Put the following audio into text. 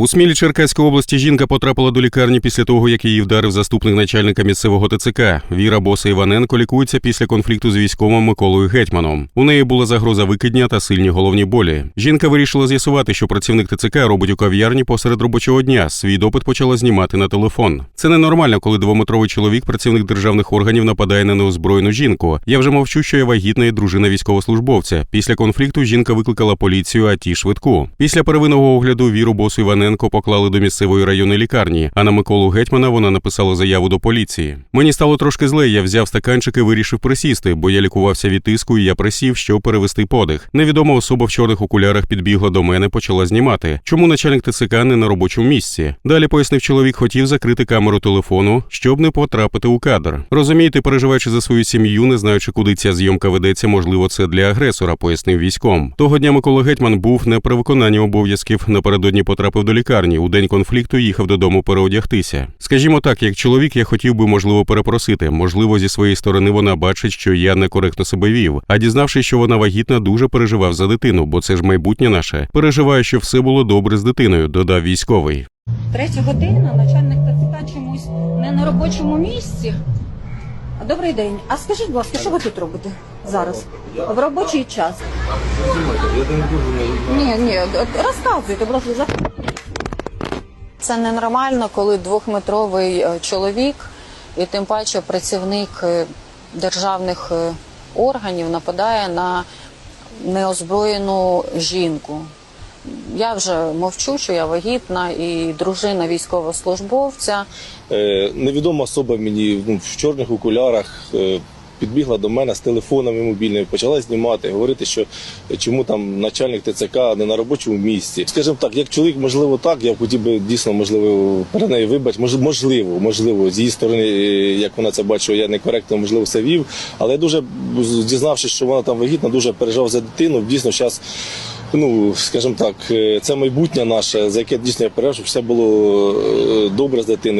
У Смілі Черкаської області жінка потрапила до лікарні після того, як її вдарив заступник начальника місцевого ТЦК. Віра Боса Іваненко лікується після конфлікту з військовим Миколою Гетьманом. У неї була загроза викидня та сильні головні болі. Жінка вирішила з'ясувати, що працівник ТЦК робить у кав'ярні посеред робочого дня. Свій допит почала знімати на телефон. Це ненормально, коли двометровий чоловік, працівник державних органів, нападає на неозброєну жінку. Я вже мовчу, що я вагітна і дружина військовослужбовця. Після конфлікту жінка викликала поліцію, а ті швидку. Після первинного огляду Віру Босу Іваненко поклали до місцевої районної лікарні. А на Миколу Гетьмана вона написала заяву до поліції. Мені стало трошки зле. Я взяв стаканчик і вирішив присісти, бо я лікувався від тиску, і я присів, щоб перевести подих. Невідома особа в чорних окулярах підбігла до мене, почала знімати. Чому начальник ТЦК не на робочому місці? Далі пояснив чоловік, хотів закрити камеру телефону, щоб не потрапити у кадр. Розумієте, переживаючи за свою сім'ю, не знаючи, куди ця зйомка ведеться, можливо, це для агресора, пояснив військом. Того дня Микола Гетьман був не при виконанні обов'язків. Напередодні потрапив до лікарні. У день конфлікту їхав додому переодягтися. Скажімо так, як чоловік, я хотів би можливо перепросити. Можливо, зі своєї сторони вона бачить, що я некоректно себе вів. А дізнавшись, що вона вагітна, дуже переживав за дитину, бо це ж майбутнє наше. Переживаю, що все було добре з дитиною, додав військовий. Третя година, начальник ТЦК чомусь не на робочому місці. Добрий день. А скажіть, будь ласка, що ви тут робите зараз? В робочий час. Ні, ні, розказуйте, будь ласка, за- Це ненормально, коли двохметровий е, чоловік і тим паче працівник е, державних е, органів нападає на неозброєну жінку. Я вже мовчу, що я вагітна і дружина військовослужбовця. Е, невідома особа мені ну, в чорних окулярах е, підбігла до мене з телефонами мобільними, почала знімати, говорити, що чому там начальник ТЦК не на робочому місці. Скажімо так, як чоловік, можливо, так, я хотів би дійсно, можливо, перед нею вибач, Мож- можливо, можливо, з її сторони, е, як вона це бачила, я некоректно, можливо, все вів. Але я дуже дізнавшись, що вона там вагітна, дуже переживав за дитину. Дійсно, зараз. Ну, скажімо так, е, це майбутнє наше, за яке дійсно я пережив, все було е, добре з дитиною.